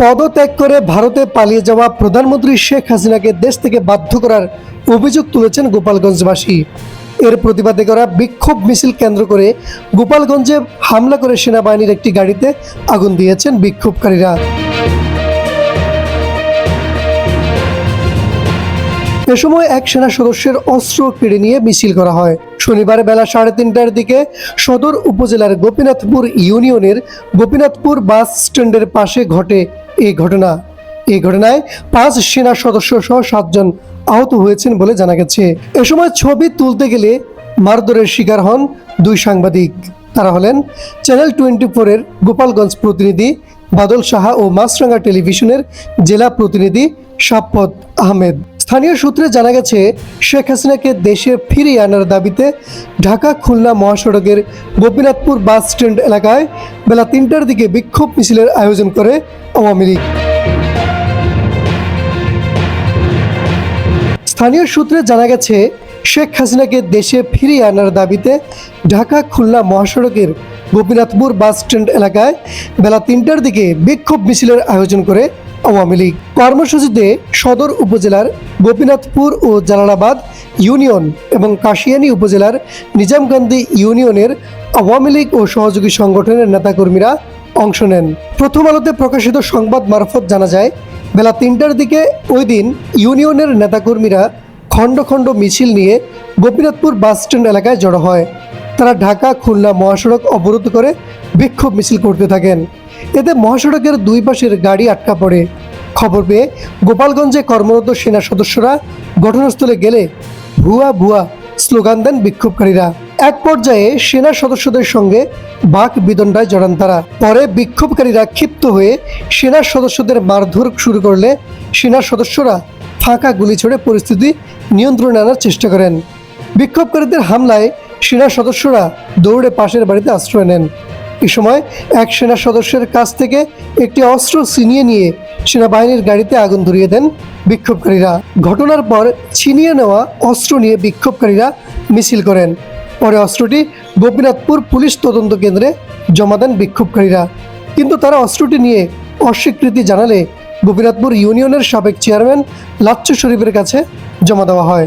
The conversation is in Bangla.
পদত্যাগ করে ভারতে পালিয়ে যাওয়া প্রধানমন্ত্রী শেখ হাসিনাকে দেশ থেকে বাধ্য করার অভিযোগ তুলেছেন গোপালগঞ্জবাসী। এর প্রতিবাদে করা বিক্ষোভ মিছিল কেন্দ্র করে গোপালগঞ্জে হামলা করে সেনাবাহিনীর একটি গাড়িতে আগুন দিয়েছেন বিক্ষোভকারীরা। এ সময় এক সেনা সদস্যের অস্ত্র কেড়ে নিয়ে মিছিল করা হয়। শনিবার বেলা সাড়ে তিনটার দিকে সদর উপজেলার গোপীনাথপুর ইউনিয়নের গোপীনাথপুর বাস স্ট্যান্ডের পাশে ঘটে এই ঘটনা, এই ঘটনায় পাঁচ সেনা সদস্য সহ সাতজন আহত হয়েছেন বলে জানা গেছে। এ সময় ছবি তুলতে গেলে মারধরের শিকার হন দুই সাংবাদিক। তারা হলেন চ্যানেল টোয়েন্টি ফোরের গোপালগঞ্জ প্রতিনিধি বাদল সাহা ও মাছরাঙ্গা টেলিভিশনের জেলা প্রতিনিধি সাপ্পত আহমেদ। স্থানীয় সূত্রে জানা গেছে, শেখ হাসিনাকে দেশে ফিরিয়ে আনার দাবিতে ঢাকা খুলনা মহাসড়কের গোপীনাথপুর বাস স্ট্যান্ড এলাকায় বেলা তিনটার দিকে বিক্ষোভ মিছিলের আয়োজন করে আওয়ামী লীগ। স্থানীয় সূত্রে জানা গেছে, শেখ হাসিনাকে দেশে ফিরিয়ে আনার দাবিতে ঢাকা খুলনা মহাসড়কের গোপীনাথপুর বাস স্ট্যান্ড এলাকায় বেলা তিনটার দিকে বিক্ষোভ মিছিলের আয়োজন করে আওয়ামী লীগ কর্মসূচিতে সদর উপজেলার গোপীনাথপুর ও জালালাবাদ ইউনিয়ন এবং কাশিয়ানী উপজেলার নিজামকান্দি ইউনিয়নের আওয়ামী লীগ ও সহযোগী সংগঠনের নেতাকর্মীরা অংশ নেন। প্রথম আলোতে প্রকাশিত সংবাদ মারফত জানা যায়, বেলা তিনটার দিকে ওই দিন ইউনিয়নের নেতাকর্মীরা খণ্ড খণ্ড মিছিল নিয়ে গোপীনাথপুর বাস স্ট্যান্ড এলাকায় জড়ো হয়। তারা ঢাকা, খুলনা মহাসড়ক অবরোধ করে বিক্ষোভ মিছিল করতে থাকেন। এতে মহাসড়কের দুই পাশের গাড়ি আটকা পড়ে। খবর পেয়ে গোপালগঞ্জে কর্মরত সেনা সদস্যরা ঘটনাস্থলে গেলে ভুয়া ভুয়া স্লোগান দেন বিক্ষোভকারীরা। এক পর্যায়ে সেনা সদস্যদের সঙ্গে বাক বিদণ্ডায় জড়ান তারা। পরে বিক্ষোভকারীরা ক্ষিপ্ত হয়ে সেনা সদস্যদের মারধর শুরু করলে সেনা সদস্যরা ফাঁকা গুলি ছড়ে পরিস্থিতি নিয়ন্ত্রণে আনার চেষ্টা করেন। বিক্ষোভকারীদের হামলায় সেনা সদস্যরা দৌড়ে পাশের বাড়িতে আশ্রয় নেন। এ সময় এক সেনা সদস্যের কাছ থেকে একটি অস্ত্র ছিনিয়ে নিয়ে সেনাবাহিনীর গাড়িতে আগুন ধরিয়ে দেন বিক্ষোভকারীরা। ঘটনার পর ছিনিয়ে নেওয়া অস্ত্র নিয়ে বিক্ষোভকারীরা মিছিল করেন। পরে অস্ত্রটি গোপীনাথপুর পুলিশ তদন্ত কেন্দ্রে জমা দেন বিক্ষোভকারীরা। কিন্তু তারা অস্ত্রটি নিয়ে অস্বীকৃতি জানালে গোপীনাথপুর ইউনিয়নের সাবেক চেয়ারম্যান লাচ্চু শরীফের কাছে জমা দেওয়া হয়।